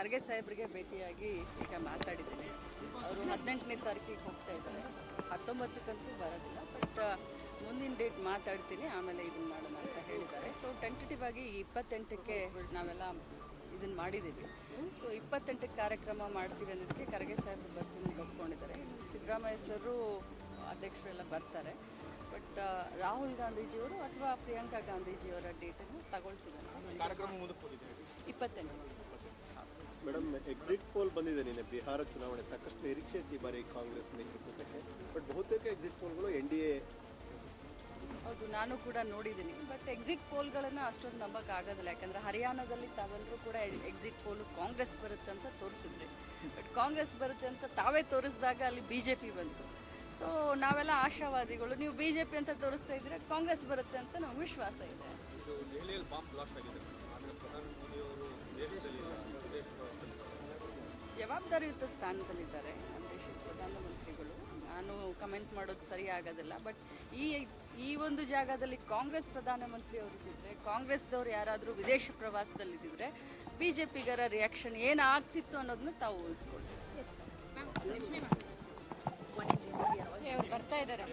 ಖರ್ಗೆ ಸಾಹೇಬ್ರಿಗೆ ಭೇಟಿಯಾಗಿ ಈಗ ಮಾತಾಡಿದ್ದೀನಿ. ಅವರು ಹದಿನೆಂಟನೇ ತಾರೀಕಿಗೆ ಹೋಗ್ತಾ ಇದ್ದಾರೆ. ಹತ್ತೊಂಬತ್ತಕ್ಕಂತೂ ಬರೋದಿಲ್ಲ ಬಟ್ ಮುಂದಿನ ಡೇಟ್ ಮಾತಾಡ್ತೀನಿ ಆಮೇಲೆ ಇದನ್ನ ಮಾಡೋಣ ಅಂತ ಹೇಳಿದ್ದಾರೆ. ಸೊ ಟೆಂಟೇಟಿವ್ ಆಗಿ ಇಪ್ಪತ್ತೆಂಟಕ್ಕೆ ನಾವೆಲ್ಲ ಇದನ್ನು ಮಾಡಿದ್ದೀವಿ. ಸೊ ಇಪ್ಪತ್ತೆಂಟಕ್ಕೆ ಕಾರ್ಯಕ್ರಮ ಮಾಡ್ತೀವಿ ಅನ್ನೋದಕ್ಕೆ ಖರ್ಗೆ ಸಾಹೇಬ್ರು ಬರ್ತೀನಿ ಒಪ್ಪಿಕೊಂಡಿದ್ದಾರೆ ಒಪ್ಕೊಂಡಿದ್ದಾರೆ. ಸಿದ್ದರಾಮಯ್ಯ ಸರು ಅಧ್ಯಕ್ಷರೆಲ್ಲ ಬರ್ತಾರೆ. ಬಟ್ ರಾಹುಲ್ ಗಾಂಧೀಜಿಯವರು ಅಥವಾ ಪ್ರಿಯಾಂಕಾ ಗಾಂಧೀಜಿಯವರ ಡೇಟನ್ನು ಹೋಗಿದೆ. ಇಪ್ಪತ್ತೆಂಟು. ಮೇಡಮ್ ಎಕ್ಸಿಟ್ ಪೋಲ್ ಬಂದಿದೆ ನಿನ್ನೆ. ಬಿಹಾರ ಚುನಾವಣೆ. ಸಾಕಷ್ಟು ನಿರೀಕ್ಷೆ ಇತ್ತು ಈ ಬಾರಿ ಕಾಂಗ್ರೆಸ್ ಮೈತ್ರಿಕೂಟಕ್ಕೆ ಬಟ್ ಬಹುತೇಕ ಎಕ್ಸಿಟ್ ಪೋಲ್ಗಳು ಎನ್ ಡಿ ಎ ಹೌದು ನಾನು ಕೂಡ ನೋಡಿದ್ದೀನಿ. ಬಟ್ ಎಕ್ಸಿಟ್ ಪೋಲ್ಗಳನ್ನು ಅಷ್ಟೊಂದು ನಂಬಕ್ಕಾಗೋದಿಲ್ಲ ಯಾಕಂದರೆ ಹರಿಯಾಣದಲ್ಲಿ ತಾವೆಲ್ಲರೂ ಕೂಡ ಎಕ್ಸಿಟ್ ಪೋಲು ಕಾಂಗ್ರೆಸ್ ಬರುತ್ತೆ ಅಂತ ತೋರಿಸಿದ್ರಿ. ಬಟ್ ಕಾಂಗ್ರೆಸ್ ಬರುತ್ತೆ ಅಂತ ತಾವೇ ತೋರಿಸಿದಾಗ ಅಲ್ಲಿ ಬಿ ಜೆ ಪಿ ಬಂತು. ಸೊ ನಾವೆಲ್ಲ ಆಶಾವಾದಿಗಳು. ನೀವು ಬಿ ಜೆ ಪಿ ಅಂತ ತೋರಿಸ್ತಾ ಇದ್ರೆ ಕಾಂಗ್ರೆಸ್ ಬರುತ್ತೆ ಅಂತ ನಮ್ಗೆ ವಿಶ್ವಾಸ ಇದೆ. ಜವಾಬ್ದಾರಿಯುತ ಸ್ಥಾನದಲ್ಲಿದ್ದಾರೆ ನಮ್ಮ ದೇಶದ ಪ್ರಧಾನಮಂತ್ರಿಗಳು. ನಾನು ಕಮೆಂಟ್ ಮಾಡೋದು ಸರಿ ಆಗೋದಿಲ್ಲ ಬಟ್ ಈ ಈ ಒಂದು ಜಾಗದಲ್ಲಿ ಕಾಂಗ್ರೆಸ್ ಪ್ರಧಾನಮಂತ್ರಿ ಅವರಿದ್ದರೆ ಕಾಂಗ್ರೆಸ್ದವ್ರು ಯಾರಾದರೂ ವಿದೇಶ ಪ್ರವಾಸದಲ್ಲಿದ್ದರೆ ಬಿ ಜೆ ಪಿಗರ ರಿಯಾಕ್ಷನ್ ಏನಾಗ್ತಿತ್ತು ಅನ್ನೋದನ್ನ ತಾವು ಊಹಿಸ್ಕೊಳ್ತೀವಿ ಬರ್ತಾ ಇದ್ದಾರೆ.